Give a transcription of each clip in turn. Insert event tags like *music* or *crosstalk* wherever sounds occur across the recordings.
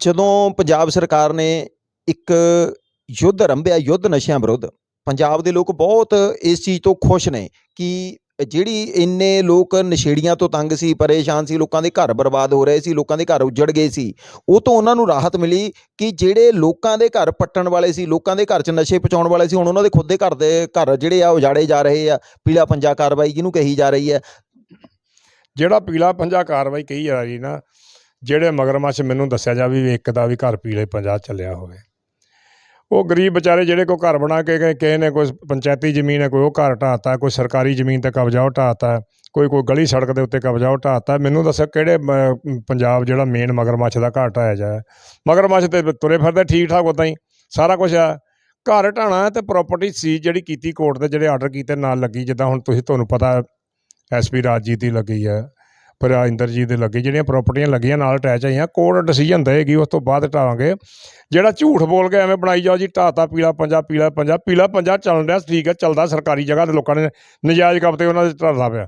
ਜਦੋਂ ਪੰਜਾਬ ਸਰਕਾਰ ਨੇ ਇੱਕ ਯੁੱਧ ਆਰੰਭਿਆ ਯੁੱਧ ਨਸ਼ਿਆਂ ਵਿਰੁੱਧ, ਪੰਜਾਬ ਦੇ ਲੋਕ ਬਹੁਤ ਇਸ ਚੀਜ਼ ਤੋਂ ਖੁਸ਼ ਨੇ ਕਿ ਜਿਹੜੀ ਇੰਨੇ ਲੋਕ ਨਸ਼ੇੜੀਆਂ ਤੋਂ ਤੰਗ ਸੀ, ਪਰੇਸ਼ਾਨ ਸੀ, ਲੋਕਾਂ ਦੇ ਘਰ ਬਰਬਾਦ ਹੋ ਰਹੇ ਸੀ, ਲੋਕਾਂ ਦੇ ਘਰ ਉੱਜੜ ਗਏ ਸੀ, ਉਹ ਤੋਂ ਉਹਨਾਂ ਨੂੰ ਰਾਹਤ ਮਿਲੀ ਕਿ ਜਿਹੜੇ ਲੋਕਾਂ ਦੇ ਘਰ ਪੱਟਣ ਵਾਲੇ ਸੀ, ਲੋਕਾਂ ਦੇ ਘਰ 'ਚ ਨਸ਼ੇ ਪਹੁੰਚਾਉਣ ਵਾਲੇ ਸੀ, ਹੁਣ ਉਹਨਾਂ ਦੇ ਖੁਦ ਦੇ ਘਰ ਦੇ ਘਰ ਜਿਹੜੇ ਆ ਉਜਾੜੇ ਜਾ ਰਹੇ ਆ, ਪੀਲਾ ਪੰਜਾ ਕਾਰਵਾਈ ਜਿਹਨੂੰ ਕਹੀ ਜਾ ਰਹੀ ਹੈ। ਜਿਹੜਾ ਪੀਲਾ ਪੰਜਾ ਕਾਰਵਾਈ ਕਹੀ ਜਾ ਰਹੀ ਨਾ ਜਿਹੜੇ ਮਗਰਮੱਛ ਮੈਨੂੰ ਦੱਸਿਆ ਜਾ ਵੀ ਇੱਕ ਦਾ ਵੀ ਘਰ ਪੀਲੇ ਪੰਜਾਹ ਚੱਲਿਆ ਹੋਵੇ। ਉਹ ਗਰੀਬ ਵਿਚਾਰੇ ਜਿਹੜੇ ਕੋ ਘਰ ਬਣਾ ਕੇ ਗਏ, ਕਿਸੇ ਨੇ ਕੋਈ ਪੰਚਾਇਤੀ ਜ਼ਮੀਨ ਹੈ, ਕੋਈ ਉਹ ਘਰ ਢਾਤਾ ਕੋਈ ਸਰਕਾਰੀ ਜ਼ਮੀਨ ਤੇ ਕਬਜ਼ਾ ਉਹ ਢਾਤਾ ਕੋਈ ਕੋਈ ਗਲੀ ਸੜਕ ਦੇ ਉੱਤੇ ਕਬਜ਼ਾ ਉਹ ਢਾਤਾ ਮੈਨੂੰ ਦੱਸਿਆ ਕਿਹੜੇ ਪੰਜਾਬ ਜਿਹੜਾ ਮੇਨ ਮਗਰਮੱਛ ਦਾ ਘਰ ਢਾਇਆ ਜਾਏ ਮਗਰਮੱਛ ਤੇ ਤੁਰੇ ਫਿਰਦੇ ਠੀਕ ਠਾਕ ਉਦਾਂ ਹੀ, ਸਾਰਾ ਕੁਝ ਆ। ਘਰ ਢਾਣਾ ਤੇ ਪ੍ਰਾਪਰਟੀ ਸੀ ਜਿਹੜੀ ਕੀਤੀ ਕੋਰਟ ਦੇ ਜਿਹੜੇ ਆਰਡਰ ਕੀਤੇ ਨਾਲ ਲੱਗੀ, ਜਿੱਦਾਂ ਹੁਣ ਤੁਸੀਂ ਤੁਹਾਨੂੰ ਪਤਾ ਐਸਪੀ ਰਾਜਜੀਤ ਦੀ ਲੱਗੀ ਹੈ ਰਾਜਿੰਦਰ ਜੀ ਦੇ ਲੱਗੀ ਜਿਹੜੀਆਂ ਪ੍ਰਾਪਰਟੀਆਂ ਲੱਗੀਆਂ ਨਾਲ ਅਟੈਚ ਆਈਆਂ ਕੋਰਟ ਡਿਸੀਜਨ ਦੇਗੀ ਉਸ ਤੋਂ ਬਾਅਦ ਢਾਵਾਂਗੇ। ਜਿਹੜਾ ਝੂਠ ਬੋਲ ਕੇ ਐਵੇਂ ਬਣਾਈ ਜਾਓ ਜੀ ਢਾਤਾ ਪੀਲਾ ਪੰਜਾ ਪੀਲਾ ਪੰਜਾ ਪੀਲਾ ਪੰਜਾ ਚੱਲ ਰਿਹਾ ਠੀਕ ਹੈ ਚੱਲਦਾ ਸਰਕਾਰੀ ਜਗ੍ਹਾ ਤੇ ਲੋਕਾਂ ਨੇ ਨਜਾਇਜ਼ ਕਬਤੇ ਉਹਨਾਂ ਦੇ ਢਾਲਦਾ ਪਿਆ।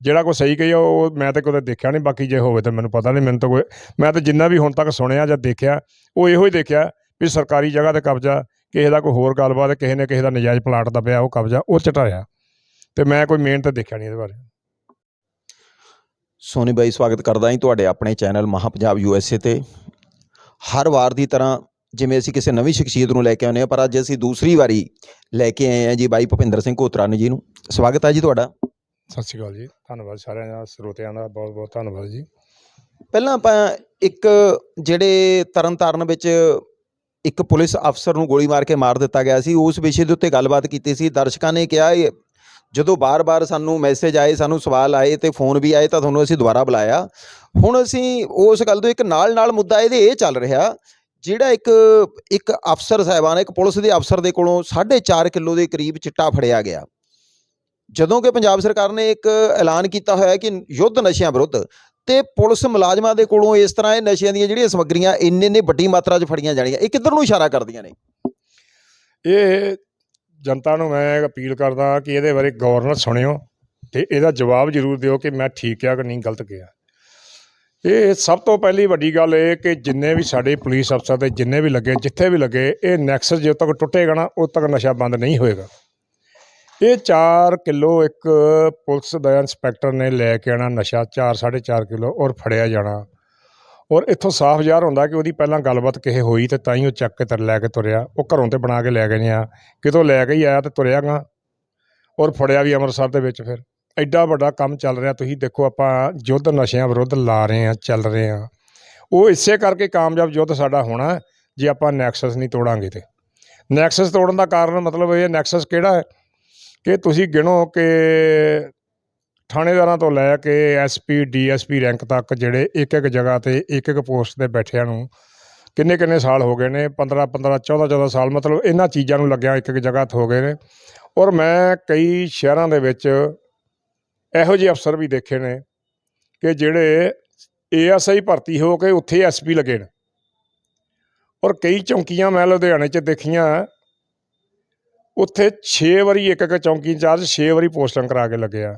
ਜਿਹੜਾ ਕੋਈ ਸਹੀ ਕਹੀ ਆ, ਉਹ ਮੈਂ ਤਾਂ ਕਦੇ ਦੇਖਿਆ ਨਹੀਂ ਬਾਕੀ ਜੇ ਹੋਵੇ ਤਾਂ ਮੈਨੂੰ ਪਤਾ ਨਹੀਂ ਮੈਨੂੰ ਤਾਂ ਕੋਈ ਮੈਂ ਤਾਂ ਜਿੰਨਾ ਵੀ ਹੁਣ ਤੱਕ ਸੁਣਿਆ ਜਾਂ ਦੇਖਿਆ ਉਹ ਇਹੋ ਹੀ ਦੇਖਿਆ ਵੀ ਸਰਕਾਰੀ ਜਗ੍ਹਾ ਤੇ ਕਬਜ਼ਾ ਕਿਸੇ ਦਾ ਕੋਈ ਹੋਰ ਗੱਲਬਾਤ ਕਿਸੇ ਨੇ ਕਿਸੇ ਦਾ ਨਜਾਇਜ਼ ਪਲਾਟ ਦੱਬਿਆ ਉਹ ਕਬਜ਼ਾ ਉਹ ਚਟਾਇਆ ਤੇ ਮੈਂ ਕੋਈ ਮੇਨ ਤਾਂ ਦੇਖਿਆ ਨਹੀਂ ਇਹਦੇ ਬਾਰੇ। ਸੋਨੀ ਬਾਈ ਸਵਾਗਤ ਕਰਦਾ ਹਾਂ ਤੁਹਾਡੇ ਆਪਣੇ ਚੈਨਲ ਮਹਾ ਪੰਜਾਬ ਯੂਐਸਏ ਤੇ। ਹਰ ਵਾਰ ਦੀ ਤਰ੍ਹਾਂ ਜਿਵੇਂ ਅਸੀਂ ਕਿਸੇ ਨਵੀਂ ਸ਼ਖਸੀਅਤ ਨੂੰ ਲੈ ਕੇ ਆਉਂਦੇ ਹਾਂ ਪਰ ਅੱਜ ਅਸੀਂ ਦੂਸਰੀ ਵਾਰੀ ਲੈ ਕੇ ਆਏ ਹਾਂ ਜੀ ਬਾਈ ਭੁਪਿੰਦਰ ਸਿੰਘ ਘੋਤਰਾਨੀ ਜੀ ਨੂੰ। ਸਵਾਗਤ ਹੈ ਜੀ ਤੁਹਾਡਾ। ਸਤਿ ਸ਼੍ਰੀ ਅਕਾਲ ਜੀ। ਧੰਨਵਾਦ ਸਾਰਿਆਂ ਦਾ ਸਰੋਤਿਆਂ ਦਾ ਬਹੁਤ ਬਹੁਤ ਧੰਨਵਾਦ ਜੀ। ਪਹਿਲਾਂ ਆਪਾਂ ਇੱਕ ਜਿਹੜੇ ਤਰਨਤਾਰਨ ਵਿੱਚ ਇੱਕ ਪੁਲਿਸ ਅਫਸਰ ਨੂੰ ਗੋਲੀ ਮਾਰ ਕੇ ਮਾਰ ਦਿੱਤਾ ਗਿਆ ਸੀ ਉਸ ਵਿਸ਼ੇ ਦੇ ਉੱਤੇ ਗੱਲਬਾਤ ਕੀਤੀ ਸੀ। ਦਰਸ਼ਕਾਂ ਨੇ ਕਿਹਾ ਇਹ ਜਦੋਂ ਬਾਰ-ਬਾਰ ਸਾਨੂੰ ਮੈਸੇਜ ਆਏ, ਸਾਨੂੰ ਸਵਾਲ ਆਏ ਤੇ ਫੋਨ ਵੀ ਆਏ ਤਾਂ ਤੁਹਾਨੂੰ ਅਸੀਂ ਦੁਬਾਰਾ ਬੁਲਾਇਆ। ਹੁਣ ਅਸੀਂ ਉਸ ਗੱਲ ਤੋਂ ਇੱਕ ਨਾਲ-ਨਾਲ ਮੁੱਦਾ ਇਹਦੇ ਇਹ ਚੱਲ ਰਿਹਾ, ਜਿਹੜਾ ਇੱਕ ਇੱਕ ਅਫਸਰ ਸਾਹਿਬਾਨ, ਇੱਕ ਪੁਲਿਸ ਦੇ ਅਫਸਰ ਦੇ ਕੋਲੋਂ 4.5 ਕਿਲੋ ਦੇ ਕਰੀਬ ਚਿੱਟਾ ਫੜਿਆ ਗਿਆ। ਜਦੋਂ ਕਿ ਪੰਜਾਬ ਸਰਕਾਰ ਨੇ ਇੱਕ ਐਲਾਨ ਕੀਤਾ ਹੋਇਆ ਕਿ ਯੁੱਧ ਨਸ਼ਿਆਂ ਵਿਰੁੱਧ ਤੇ ਪੁਲਿਸ ਮੁਲਾਜ਼ਮਾਂ ਦੇ ਕੋਲੋਂ ਇਸ ਤਰ੍ਹਾਂ ਇਹ ਨਸ਼ਿਆਂ ਦੀਆਂ ਜਿਹੜੀਆਂ ਸਮੱਗਰੀਆਂ ਇੰਨੇ ਇੰਨੇ ਵੱਡੀ ਮਾਤਰਾ 'ਚ ਫੜੀਆਂ ਜਾਣੀਆਂ। ਇਹ ਕਿੱਧਰ ਨੂੰ ਇਸ਼ਾਰਾ ਕਰਦੀਆਂ ਨੇ? ਇਹ ਜਨਤਾ ਨੂੰ ਮੈਂ ਅਪੀਲ ਕਰਦਾ ਕਿ ਇਹਦੇ ਬਾਰੇ ਗੌਰ ਨਾਲ ਸੁਣਿਓ ਤੇ ਇਹਦਾ ਜਵਾਬ ਜ਼ਰੂਰ ਦਿਓ ਕਿ ਮੈਂ ਠੀਕ ਕਿਹਾ ਕਿ ਨਹੀਂ, ਗਲਤ ਕਿਹਾ। ਇਹ ਸਭ ਤੋਂ ਪਹਿਲੀ ਵੱਡੀ ਗੱਲ ਇਹ ਕਿ ਜਿੰਨੇ ਵੀ ਸਾਡੇ ਪੁਲਿਸ ਅਫਸਰ ਤੇ ਜਿੰਨੇ ਵੀ ਲੱਗੇ, ਜਿੱਥੇ ਵੀ ਲੱਗੇ, ਇਹ ਨੈਕਸਸ ਜਦੋਂ ਤੱਕ ਟੁੱਟੇਗਾ ਨਾ, ਉਦੋਂ ਤੱਕ ਨਸ਼ਾ ਬੰਦ ਨਹੀਂ ਹੋਏਗਾ। ਇਹ 4 ਕਿਲੋ ਇੱਕ ਪੁਲਿਸ ਦਾ ਇੰਸਪੈਕਟਰ ਨੇ ਲੈ ਕੇ ਆਣਾ ਨਸ਼ਾ 4 4.5 ਕਿਲੋ ਔਰ ਫੜਿਆ ਜਾਣਾ। ਔਰ ਇੱਥੋਂ ਸਾਫ਼ ਜ਼ਾਹਰ ਹੁੰਦਾ ਕਿ ਉਹਦੀ ਪਹਿਲਾਂ ਗੱਲਬਾਤ ਕਿਸੇ ਹੋਈ ਤੇ ਤਾਂ ਹੀ ਉਹ ਚੱਕ ਕੇ ਤਰ ਲੈ ਕੇ ਤੁਰਿਆ। ਉਹ ਘਰੋਂ ਤੇ ਬਣਾ ਕੇ ਲੈ ਗਏ ਨੇ ਆ। ਕਿਤੋਂ ਲੈ ਕੇ ਹੀ ਆਇਆ ਤੇ ਤੁਰਿਆ ਗਾ ਔਰ ਫੜਿਆ ਵੀ ਅੰਮ੍ਰਿਤਸਰ ਦੇ ਵਿੱਚ ਫਿਰ। ਐਡਾ ਵੱਡਾ ਕੰਮ ਚੱਲ ਰਿਹਾ। ਤੁਸੀਂ ਦੇਖੋ ਆਪਾਂ ਯੁੱਧ ਨਸ਼ਿਆਂ ਵਿਰੁੱਧ ਲਾ ਰਹੇ ਆ ਚੱਲ ਰਹੇ ਆ ਉਹ ਇਸੇ ਕਰਕੇ ਕਾਮਯਾਬ ਯੁੱਧ ਸਾਡਾ ਹੋਣਾ ਜੇ ਆਪਾਂ ਨੈਕਸਸ ਨਹੀਂ ਤੋੜਾਂਗੇ ਤੇ। ਨੈਕਸਸ ਤੋੜਨ ਦਾ ਕਾਰਨ ਮਤਲਬ ਇਹ ਨੈਕਸਸ ਕਿਹੜਾ ਹੈ? ਕਿ ਤੁਸੀਂ ਗਿਣੋ ਕਿ ਥਾਣੇਦਾਰਾਂ ਤੋਂ ਲੈ ਕੇ ਐਸਪੀ ਡੀਐਸਪੀ ਰੈਂਕ ਤੱਕ ਜਿਹੜੇ ਇੱਕ ਇੱਕ ਜਗ੍ਹਾ ਤੇ ਇੱਕ ਇੱਕ ਪੋਸਟ ਤੇ ਬੈਠਿਆਂ ਨੂੰ ਕਿੰਨੇ ਕਿੰਨੇ ਸਾਲ ਹੋ ਗਏ ਨੇ? 15 15 14 14 ਸਾਲ, ਮਤਲਬ ਇਹਨਾਂ ਚੀਜ਼ਾਂ ਨੂੰ ਲੱਗਿਆ ਇੱਕ ਇੱਕ ਜਗ੍ਹਾ ਤੇ ਹੋ ਗਏ ਨੇ। ਔਰ ਮੈਂ ਕਈ ਸ਼ਹਿਰਾਂ ਦੇ ਵਿੱਚ ਇਹੋ ਜਿਹੇ ਅਫਸਰ ਵੀ ਦੇਖੇ ਨੇ ਕਿ ਜਿਹੜੇ ਏਐਸਆਈ ਭਰਤੀ ਹੋ ਕੇ ਉੱਥੇ ਐਸਪੀ ਲੱਗੇ ਨੇ। ਔਰ ਕਈ ਚੌਂਕੀਆਂ ਮੈਂ ਲੁਧਿਆਣੇ 'ਚ ਦੇਖੀਆਂ, ਉੱਥੇ 6 ਵਾਰੀ ਇੱਕ ਇੱਕ ਚੌਂਕੀ ਇੰਚਾਰਜ 6 ਵਾਰੀ ਪੋਸਟਾਂ ਕਰਾ ਕੇ ਲੱਗਿਆ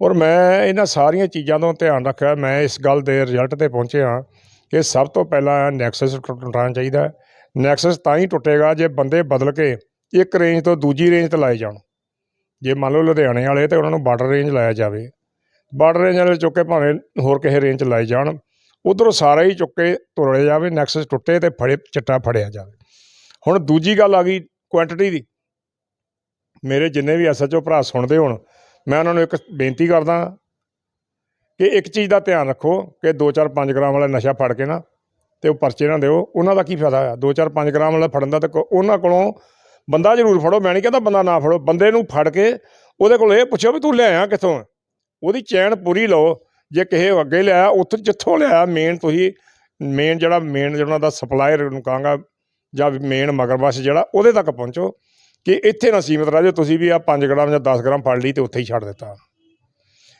ਔਰ ਮੈਂ ਇਹਨਾਂ ਸਾਰੀਆਂ ਚੀਜ਼ਾਂ ਤੋਂ ਧਿਆਨ ਰੱਖਿਆ। ਮੈਂ ਇਸ ਗੱਲ ਦੇ ਰਿਜ਼ਲਟ ਤੇ ਪਹੁੰਚਿਆ ਕਿ ਸਭ ਤੋਂ ਪਹਿਲਾਂ ਨੈਕਸਸ ਟੁੱਟਣਾ ਚਾਹੀਦਾ ਹੈ। ਨੈਕਸਸ ਤਾਂ ਹੀ ਟੁੱਟੇਗਾ ਜੇ ਬੰਦੇ ਬਦਲ ਕੇ ਇੱਕ ਰੇਂਜ ਤੋਂ ਦੂਜੀ ਰੇਂਜ ਤੇ ਲਾਏ ਜਾਣ। ਜੇ ਮੰਨ ਲਓ ਲੁਧਿਆਣੇ ਵਾਲੇ ਤੇ ਉਹਨਾਂ ਨੂੰ ਬਾਰਡਰ ਰੇਂਜ ਲਾਇਆ ਜਾਵੇ ਬਾਰਡਰ ਰੇਂਜ ਵਾਲੇ ਚੁੱਕ ਕੇ ਭਾਵੇਂ ਹੋਰ ਕਿਸੇ ਰੇਂਜ 'ਚ ਲਾਏ ਜਾਣ, ਉਧਰੋਂ ਸਾਰਾ ਹੀ ਚੁੱਕ ਕੇ ਤੋੜਿਆ ਜਾਵੇ ਨੈਕਸਸ ਟੁੱਟੇ ਤੇ ਫੜੇ, ਚਿੱਟਾ ਫੜਿਆ ਜਾਵੇ। ਹੁਣ ਦੂਜੀ ਗੱਲ ਆ ਗਈ ਕੁਆਂਟੀਟੀ ਦੀ। ਮੇਰੇ ਜਿੰਨੇ ਵੀ ਐਸਐਚਓ ਭਰਾ ਸੁਣਦੇ ਹੋਣ ਮੈਂ ਉਹਨਾਂ ਨੂੰ ਇੱਕ ਬੇਨਤੀ ਕਰਦਾ ਕਿ ਇੱਕ ਚੀਜ਼ ਦਾ ਧਿਆਨ ਰੱਖੋ ਕਿ 2-4 5 ਗ੍ਰਾਮ ਵਾਲਾ ਨਸ਼ਾ ਫੜ ਕੇ ਨਾ ਤੇ ਉਹ ਪਰਚੇ ਨਾ ਦਿਓ, ਉਹਨਾਂ ਦਾ ਕੀ ਫਾਇਦਾ ਆ 2-4 5 ਗ੍ਰਾਮ ਵਾਲਾ ਫੜਨ ਦਾ ਤਾਂ ਕੋ- ਉਹਨਾਂ ਕੋਲੋਂ ਬੰਦਾ ਜ਼ਰੂਰ ਫੜੋ, ਮੈਂ ਨਹੀਂ ਕਹਿੰਦਾ ਬੰਦਾ ਨਾ ਫੜੋ, ਬੰਦੇ ਨੂੰ ਫੜ ਕੇ ਉਹਦੇ ਕੋਲ ਇਹ ਪੁੱਛੋ ਵੀ ਤੂੰ ਲਿਆਇਆ ਕਿੱਥੋਂ? ਉਹਦੀ ਚੈਨ ਪੂਰੀ ਲਓ, ਜੇ ਕਿਸੇ ਅੱਗੇ ਲਿਆ ਉੱਥੋਂ ਜਿੱਥੋਂ ਲਿਆ ਮੇਨ ਤੁਸੀਂ ਮੇਨ ਜਿਹੜਾ ਮੇਨ ਜਿਹੜਾ ਦਾ ਸਪਲਾਇਰ ਨੂੰ ਕਹਾਂਗਾ ਜਾਂ ਮੇਨ ਮਗਰਮੱਛ ਜਿਹੜਾ, ਉਹਦੇ ਤੱਕ ਪਹੁੰਚੋ। ਕਿ ਇੱਥੇ ਨਾ ਸੀਮਿਤ ਰਹਿ ਜਾਓ, ਤੁਸੀਂ ਵੀ ਆ 5 ਗ੍ਰਾਮ ਜਾਂ 10 ਗ੍ਰਾਮ ਫੜ ਲਈ ਤੇ ਉੱਥੇ ਹੀ ਛੱਡ ਦਿੱਤਾ।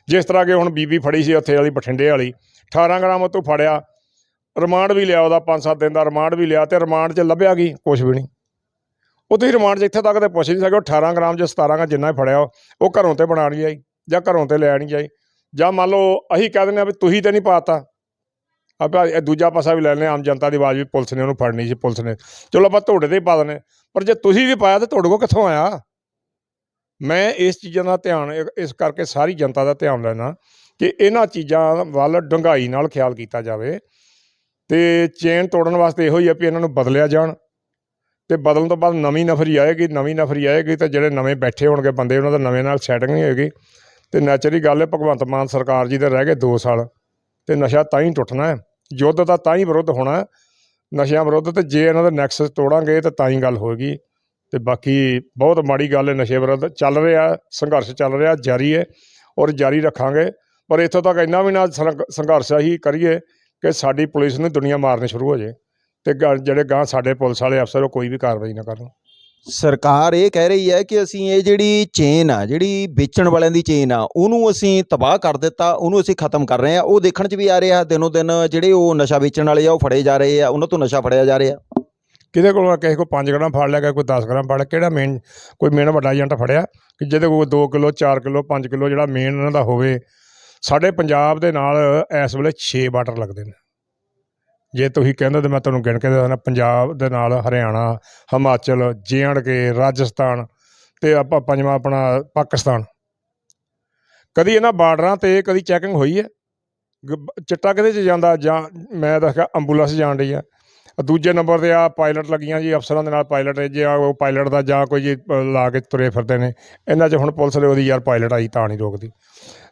ਜਿਸ ਤਰ੍ਹਾਂ ਕਿ ਹੁਣ ਬੀਬੀ ਫੜੀ ਸੀ ਉੱਥੇ ਵਾਲੀ ਬਠਿੰਡੇ ਵਾਲੀ 18 ਗ੍ਰਾਮ ਉਹ ਤੋਂ ਫੜਿਆ, ਰਿਮਾਂਡ ਵੀ ਲਿਆ ਉਹਦਾ 5-7 ਦਿਨ ਦਾ ਰਿਮਾਂਡ ਵੀ ਲਿਆ ਤੇ ਰਿਮਾਂਡ 'ਚ ਲੱਭਿਆ ਗਈ ਕੁਝ ਵੀ ਨਹੀਂ। ਉਹ ਤੁਸੀਂ ਰਿਮਾਂਡ 'ਚ ਇੱਥੇ ਤੱਕ ਤੇ ਪੁੱਛ ਨਹੀਂ ਸਕਦੇ ਉਹ 18 ਗ੍ਰਾਮ 'ਚ 17 ਗ੍ਰਾਮ ਜਿੰਨਾ ਹੀ ਫੜਿਆ, ਉਹ ਘਰੋਂ ਤੇ ਬਣਾ ਨਹੀਂ ਜਾਈ ਜਾਂ ਘਰੋਂ ਤੇ ਲੈ ਨਹੀਂ ਜਾਈ ਜਾਂ ਮੰਨ ਲਓ, ਅਸੀਂ ਕਹਿ ਦਿੰਦੇ ਆ ਵੀ ਤੁਸੀਂ ਤੇ ਨਹੀਂ ਪਾਤਾ ਆਪਾਂ ਇਹ ਦੂਜਾ ਪਾਸਾ ਵੀ ਲੈ ਲੈਂਦੇ ਹਾਂ, ਆਮ ਜਨਤਾ ਦੀ ਆਵਾਜ਼ ਵੀ ਪੁਲਿਸ ਨੇ ਉਹਨੂੰ ਫੜਨੀ ਸੀ ਪੁਲਿਸ ਨੇ। ਚਲੋ ਆਪਾਂ ਤੁਹਾਡੇ ਤੇ ਹੀ ਪਾ ਦਿੰਦੇ ਪਰ ਜੇ ਤੁਸੀਂ ਵੀ ਪਾਇਆ ਤਾਂ ਤੁਹਾਡੇ ਕੋਲ ਕਿੱਥੋਂ ਆਇਆ? ਮੈਂ ਇਸ ਚੀਜ਼ਾਂ ਦਾ ਧਿਆਨ ਇਸ ਕਰਕੇ ਸਾਰੀ ਜਨਤਾ ਦਾ ਧਿਆਨ ਲੈਣਾ ਕਿ ਇਹਨਾਂ ਚੀਜ਼ਾਂ ਵੱਲ ਡੂੰਘਾਈ ਨਾਲ ਖਿਆਲ ਕੀਤਾ ਜਾਵੇ ਤੇ ਚੇਨ ਤੋੜਨ ਵਾਸਤੇ ਇਹੋ ਹੀ ਆ ਵੀ ਇਹਨਾਂ ਨੂੰ ਬਦਲਿਆ ਜਾਣ ਤੇ ਬਦਲਣ ਤੋਂ ਬਾਅਦ ਨਵੀਂ ਨਫਰੀ ਆਏਗੀ ਨਵੀਂ ਨਫਰੀ ਆਏਗੀ ਤਾਂ ਜਿਹੜੇ ਨਵੇਂ ਬੈਠੇ ਹੋਣਗੇ ਬੰਦੇ ਉਹਨਾਂ ਦਾ ਨਵੇਂ ਨਾਲ ਸੈਟਿੰਗ ਨਹੀਂ ਹੋਏਗੀ। ਤੇ ਨੈਚੁਰਲੀ ਗੱਲ ਹੈ ਭਗਵੰਤ ਮਾਨ ਸਰਕਾਰ ਜੀ ਦੇ ਰਹਿ ਗਏ 2 ਸਾਲ। ਤੇ ਨਸ਼ਾ ਤਾਂ ਹੀ ਟੁੱਟਣਾ ਹੈ। ਯੁੱਧ ਦਾ ਤਾਂ ਹੀ ਵਿਰੁੱਧ ਹੋਣਾ ਨਸ਼ਿਆਂ ਵਿਰੁੱਧ ਤੇ ਜੇ ਇਹਨਾਂ ਦਾ ਨੈਕਸਸ ਤੋੜਾਂਗੇ ਤਾਂ ਤਾਂ ਹੀ ਗੱਲ ਹੋਏਗੀ। ਤੇ ਬਾਕੀ ਬਹੁਤ ਮਾੜੀ ਗੱਲ ਹੈ ਨਸ਼ੇ ਵਿਰੁੱਧ। ਚੱਲ ਰਿਹਾ, ਸੰਘਰਸ਼ ਚੱਲ ਰਿਹਾ, ਜਾਰੀ ਹੈ ਔਰ ਜਾਰੀ ਰੱਖਾਂਗੇ। ਪਰ ਇੱਥੋਂ ਤੱਕ ਇੰਨਾ ਵੀ ਨਾ ਸੰਘਰਸ਼ ਹੀ ਕਰੀਏ ਕਿ ਸਾਡੀ ਪੁਲਿਸ ਨੂੰ ਦੁਨੀਆ ਮਾਰਨੀ ਸ਼ੁਰੂ ਹੋ ਜਾਏ। ਤੇ ਗ- ਜਿਹੜੇ ਗਾਂ ਸਾਡੇ ਪੁਲਿਸ ਵਾਲੇ ਅਫਸਰ ਉਹ ਕੋਈ ਵੀ ਕਾਰਵਾਈ ਨਾ ਕਰਨ। ਸਰਕਾਰ ਇਹ ਕਹਿ ਰਹੀ ਹੈ ਕਿ ਅਸੀਂ ਇਹ ਜਿਹੜੀ ਚੇਨ ਆ, ਜਿਹੜੀ ਵੇਚਣ ਵਾਲਿਆਂ ਦੀ ਚੇਨ ਆ, ਉਹਨੂੰ ਅਸੀਂ ਤਬਾਹ ਕਰ ਦਿੱਤਾ, ਉਹਨੂੰ ਅਸੀਂ ਖਤਮ ਕਰ ਰਹੇ ਆ ਉਹ ਦੇਖਣ 'ਚ ਵੀ ਆ ਰਿਹਾ ਦਿਨੋ ਦਿਨ ਜਿਹੜੇ ਉਹ ਨਸ਼ਾ ਵੇਚਣ ਵਾਲੇ ਆ, ਉਹ ਫੜੇ ਜਾ ਰਹੇ ਆ, ਉਹਨਾਂ ਤੋਂ ਨਸ਼ਾ ਫੜਿਆ ਜਾ ਰਿਹਾ। ਕਿਹਦੇ ਕੋਲੋਂ ਕਿਸੇ ਕੋਲ 5 ਗ੍ਰਾਮ ਫੜ ਲਿਆ ਗਿਆ ਕੋਈ 10 ਗ੍ਰਾਮ ਫੜ ਲਿਆ, ਕਿਹੜਾ ਮੇਨ ਕੋਈ ਮੇਨ ਵੱਡਾ ਏਜੰਟ ਫੜਿਆ ਕਿ ਜਿਹਦੇ ਕੋਲ 2 ਕਿਲੋ 4 ਕਿਲੋ 5 ਕਿਲੋ ਜਿਹੜਾ ਮੇਨ ਇਹਨਾਂ ਦਾ ਹੋਵੇ। ਸਾਡੇ ਪੰਜਾਬ ਦੇ ਨਾਲ ਇਸ ਵੇਲੇ 6 ਬਾਰਡਰ ਲੱਗਦੇ ਨੇ। ਜੇ ਤੁਸੀਂ ਕਹਿੰਦੇ ਤਾਂ ਮੈਂ ਤੁਹਾਨੂੰ ਗਿਣ ਕੇ ਦੱਸਣਾ ਪੰਜਾਬ ਦੇ ਨਾਲ ਹਰਿਆਣਾ, ਹਿਮਾਚਲ ਕੇ ਰਾਜਸਥਾਨ ਤੇ ਆਪਾਂ ਪੰਜਵਾਂ ਆਪਣਾ ਪਾਕਿਸਤਾਨ। ਕਦੀ ਇਹਨਾਂ ਬਾਰਡਰਾਂ ਤੇ ਕਦੀ ਚੈਕਿੰਗ ਹੋਈ ਹੈ? ਗ- ਚਿੱਟਾ ਕਿਹਦੇ ਚ ਜਾਂਦਾ? ਜਾਂ ਮੈਂ ਦੱਸਿਆ ਐਂਬੂਲੈਂਸ ਜਾਣ ਰਹੀ ਆ। ਦੂਜੇ ਨੰਬਰ ਤੇ ਆ ਪਾਇਲਟ ਲੱਗੀਆਂ ਜੀ, ਅਫਸਰਾਂ ਦੇ ਨਾਲ ਪਾਇਲਟ ਜੇ ਆ ਉਹ ਪਾਇਲਟ ਦਾ ਜਾਂ ਕੋਈ ਜੀ ਲਾ ਕੇ ਤੁਰੇ ਫਿਰਦੇ ਨੇ, ਇਹਨਾਂ 'ਚ ਹੁਣ ਪੁਲਿਸ ਨੇ ਉਹਦੀ ਯਾਰ ਪਾਇਲਟ ਆਈ ਤਾਂ ਨਹੀਂ ਰੋਕਦੀ।